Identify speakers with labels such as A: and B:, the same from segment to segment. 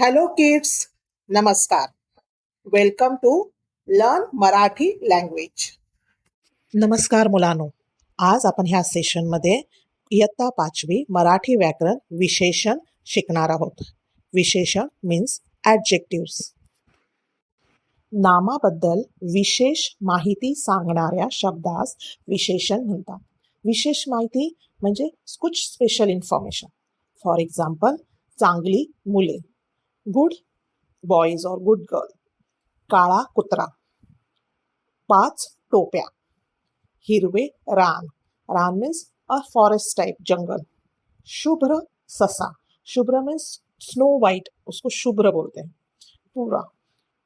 A: Hello kids नमस्कार welcome to learn Marathi language
B: नमस्कार मुलांनो. आज आपण ह्या सेशनमध्ये इयत्ता पाचवी मराठी व्याकरण विशेषण शिकणार आहोत. विशेषण मीन्स ॲडजेक्टिव्स नामाबद्दल विशेष माहिती सांगणाऱ्या शब्दास विशेषण म्हणतात. विशेष माहिती म्हणजे कुछ स्पेशल इन्फॉर्मेशन फॉर एक्झाम्पल चांगली मुले. गुड बॉईज और गुड गर्ल। काळा कुत्रा। पाच टोप्या। हिरवे रान। रान मीन्स अ फॉरेस्ट टाइप जंगल। शुभ्र ससा। शुभ्र मीन्स स्नो वाइट उसको शुभ्र बोलते हैं। पूरा।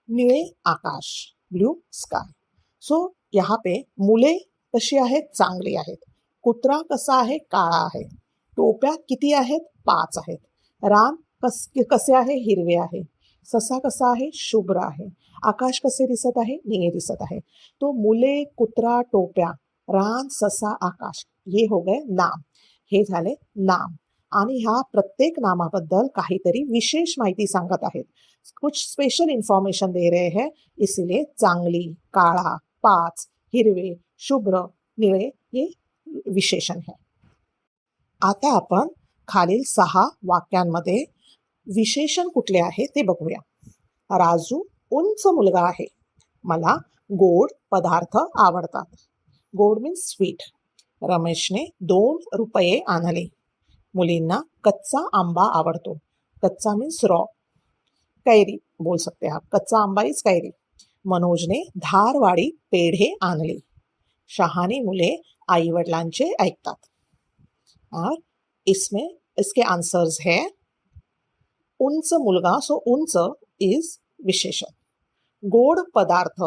B: निळे आकाश। ब्ल्यू स्काय सो, यहाँ पे मुले कशी आहेत? चांगली आहेत। कुत्रा कसा आहे? काळा आहे। टोप्या किती आहेत? पाच आहेत. रान कस कसे आहे? हिरवे आहे. ससा कसा आहे? शुभ्र आहे. आकाश कसे दिसत आहे? निळे दिसत आहे. तो मुले कुत्रा टोप्या रान ससा आकाश हे हो गए नाम. हे झाले नाम. आणि ह्या प्रत्येक नामाबद्दल काहीतरी विशेष माहिती सांगत आहेत. कुछ स्पेशल इन्फॉर्मेशन दे रहे हैं. इसलिए चांगली काळा पाच हिरवे शुभ्र निळे हे विशेषण है. आता आपण खालील सहा वाक्यांमध्ये विशेषण कुठले आहे ते बघूया. राजू उंच मुलगा आहे. मला गोड पदार्थ आवडतात. गोड मीन्स स्वीट रमेशने दोन रुपये आणले. मुलींना कच्चा आंबा आवडतो. कच्चा मीन्स रॉ कैरी बोल सकते आप. कच्चा आंबा इज कैरी. मनोजने धारवाडी पेढे आणले. शहाणी मुले आई वडिलांचे ऐकतात. और इसमें इसके आंसर्स है? उंच मुलगा सो उंच इज विशेषण. गोड पदार्थ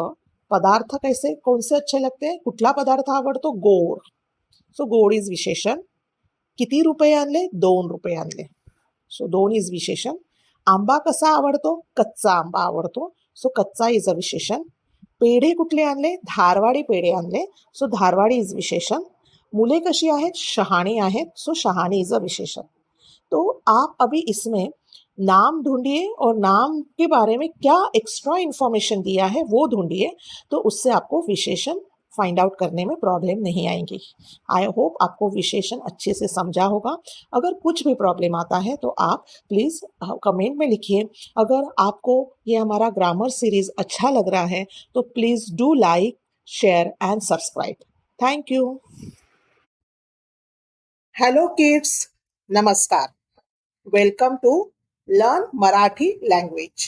B: पदार्थ कैसे कोणसे अच्छे लगते कुठला पदार्थ आवडतो? गोड. सो गोड इज विशेषण. किती रुपये आणले? दोन रुपये आणले. सो दोन इज विशेषण. आंबा कसा आवडतो? कच्चा आंबा आवडतो. सो कच्चा इज अ विशेषण. पेढे कुठले आणले? धारवाडी पेढे आणले. सो धारवाडी इज विशेषण. मुले कशी आहेत? शहाणी आहेत. सो शहाणी इज अ विशेषण. तो आप अभी इसमें नाम ढूंढिए और नाम के बारे में क्या एक्स्ट्रा इंफॉर्मेशन दिया है, वो ढूंढिए तो उससे आपको विशेषण फाइंड आउट करने में प्रॉब्लम नहीं आएँगी। आई होप आपको विशेषण अच्छे से समझा होगा। अगर कुछ भी प्रॉब्लम आता है तो आप प्लीज़ कमेंट में लिखिए। अगर आपको ये हमारा ग्रामर सीरीज़ अच्छा लग रहा है तो please do like share and subscribe thank you
A: hello kids नमस्कार। Welcome to learn Marathi language